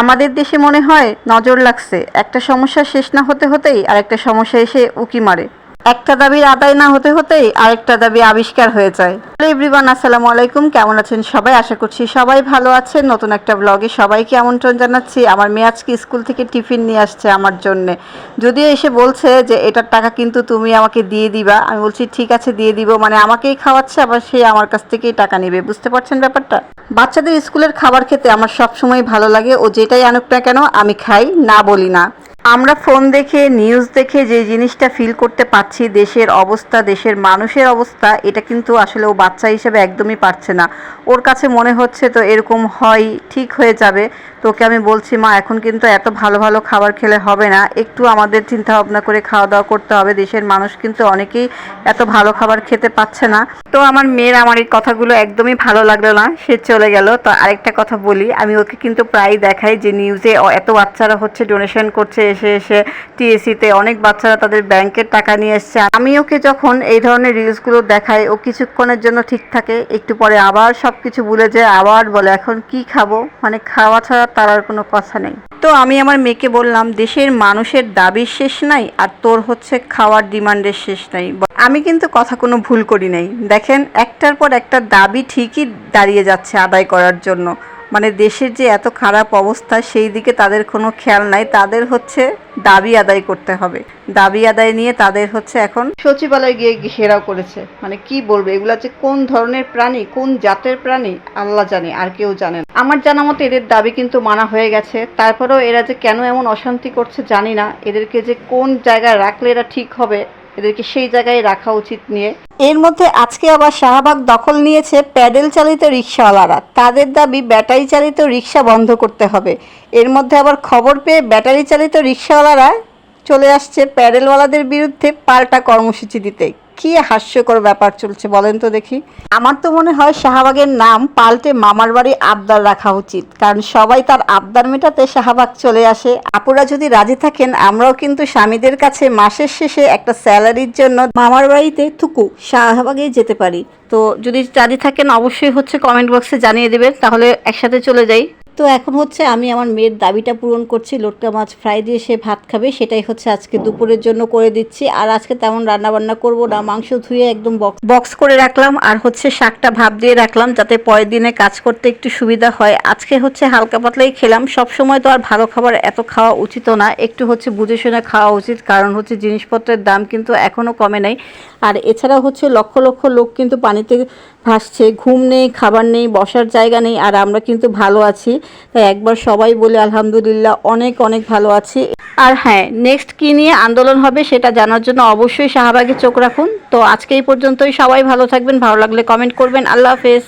আমাদের দেশে মনে হয় নজর লাগছে, একটা সমস্যা শেষ না হতে হতেই আর একটা সমস্যা এসে উকি মারে। একটা দাবির আদায় না হতে হতেই আরেকটা দাবি আবিষ্কার হয়ে যায়। হ্যালো এভরিওয়ান, আসসালামু আলাইকুম। কেমন আছেন সবাই? আশা করছি সবাই ভালো আছেন। নতুন একটা ব্লগে সবাইকে আমন্ত্রণ জানাচ্ছি। আমার মেয়ে আজকে স্কুল থেকে টিফিন নিয়ে আসছে আমার জন্য। যদিও এসে বলছে যে, এটার টাকা কিন্তু তুমি আমাকে দিয়ে দিবা। আমি বলছি, ঠিক আছে, দিয়ে দিব। মানে আমাকেই খাওয়াচ্ছে, আবার সে আমার কাছ থেকেই টাকা নেবে। বুঝতে পারছেন ব্যাপারটা? বাচ্চাদের স্কুলের খাবার খেতে আমার সবসময় ভালো লাগে। ও যেটাই আনুক না কেন, আমি খাই, না বলি না। আমরা ফোন দেখে নিউজ দেখে যে জিনিসটা ফিল করতে পারছি, দেশের অবস্থা, দেশের মানুষের অবস্থা, এটা কিন্তু আসলে ও বাচ্চা হিসেবে একদমই পারছে না। ওর কাছে মনে হচ্ছে তো এরকম হয়, ঠিক হয়ে যাবে। তোকে আমি বলছি, মা, এখন কিন্তু এত ভালো ভালো খাবার খেলে হবে না। একটু আমাদের চিন্তা ভাবনা করে খাওয়া দাওয়া করতে হবে। দেশের মানুষ কিন্তু অনেকেই এত ভালো খাবার খেতে পাচ্ছে না। তো আমার মেয়ের আমার এই কথাগুলো একদমই ভালো লাগল না, সে চলে গেল। তো আরেকটা কথা বলি, আমি ওকে কিন্তু প্রায় দেখাই যে নিউজে এত বাচ্চারা হচ্ছে ডোনেশন করছে এসে এসে টিএসিতে অনেক বাচ্চারা তাদের ব্যাংকের টাকা নিয়ে এসছে। আমি ওকে যখন এই ধরনের রিলসগুলো দেখাই, ও কিছুক্ষণের জন্য ঠিক থাকে, একটু পরে আবার সব কিছু ভুলে যায়, আবার বলে, এখন কি খাব? মানে খাওয়া ছাড়া তার আর কোনো কথা নেই। তো আমি আমার মেয়েকে বললাম, দেশের মানুষের দাবির শেষ নাই, আর তোর হচ্ছে খাওয়ার ডিমান্ডের শেষ নাই। আমি কিন্তু কথা কোনো ভুল করি নাই। দেখেন, একটার পর একটা দাবি ঠিকই দাঁড়িয়ে যাচ্ছে আদায় করার জন্য। মানে দেশের যে এত খারাপ অবস্থা, সেই দিকে তাদের কোনো খেয়াল নাই। তাদের হচ্ছে দাবি আদায় করতে হবে। দাবি আদায় নিয়ে তাদের হচ্ছে এখন সচিবালয় গিয়ে ঘেরাও করেছে। মানে কি বলব, এগুলা যে কোন ধরনের প্রাণী, কোন জাতের প্রাণী, আল্লাহ জানে, আর কেউ জানে না। আমার জানা মতো এদের দাবি কিন্তু মানা হয়ে গেছে। তারপরেও এরা যে কেন এমন অশান্তি করছে জানি না। এদেরকে যে কোন জায়গায় রাখলে এরা ঠিক হবে এদেরকে সেই জায়গায় রাখা উচিত নিয়ে। এর মধ্যে আজকে আবার শাহবাগ দখল নিয়েছে প্যাডেল চালিত রিক্সাওয়ালারা। তাদের দাবি ব্যাটারি চালিত রিক্সা বন্ধ করতে হবে। এর মধ্যে আবার খবর পেয়ে ব্যাটারি চালিত রিক্সাওয়ালারা চলে আসছে প্যাডেলওয়ালাদের বিরুদ্ধে পাল্টা কর্মসূচি দিতে। কি হাস্যকর ব্যাপার চলছে বলেন তো দেখি। আমার তো মনে হয় শাহবাগের নাম পাল্টে মামার বাড়ি আবদার রাখা উচিত, কারণ সবাই তার আবদার মেটাতে শাহবাগ চলে আসে। আপুরা যদি রাজি থাকেন, আমরাও কিন্তু স্বামীদের কাছে মাসের শেষে একটা স্যালারির জন্য মামার বাড়িতে থুকু শাহবাগে যেতে পারি। তো যদি রাজি থাকেন, অবশ্যই হচ্ছে কমেন্ট বক্সে জানিয়ে দেবেন, তাহলে একসাথে চলে যাই। তো এখন হচ্ছে আমি আমার মেয়ের দাবিটা পূরণ করছি, লটকা মাছ ফ্রাই দিয়ে সে ভাত খাবে, সেটাই হচ্ছে আজকে দুপুরের জন্য করে দিচ্ছি। আর আজকে তেমন রান্না বান্না করব না, মাংস ধুয়ে একদম বক্স বক্স করে রাখলাম, আর হচ্ছে শাকটা ভাব দিয়ে রাখলাম যাতে পরের দিনে কাজ করতে একটু সুবিধা হয়। আজকে হচ্ছে হালকা পাতলাই খেলাম সব সময় তো আর ভালো খাবার এত খাওয়া উচিত না, একটু হচ্ছে বুঝে শুনে খাওয়া উচিত, কারণ হচ্ছে জিনিসপত্রের দাম কিন্তু এখনও কমে নাই। আর এছাড়াও হচ্ছে লক্ষ লক্ষ লোক কিন্তু পানিতে ভাসছে, ঘুম নেই, খাবার নেই, বসার জায়গা নেই, আর আমরা কিন্তু ভালো আছি। তাই একবার সবাই বলে আলহামদুলিল্লাহ, অনেক অনেক ভালো আছি। আর হ্যাঁ নেক্সট কী নিয়ে আন্দোলন হবে সেটা জানার জন্য অবশ্যই শাহবাগে চোখ রাখুন। তো আজকে এই পর্যন্তই, সবাই ভালো থাকবেন, ভালো লাগলে কমেন্ট করবেন। আল্লাহ হাফেজ।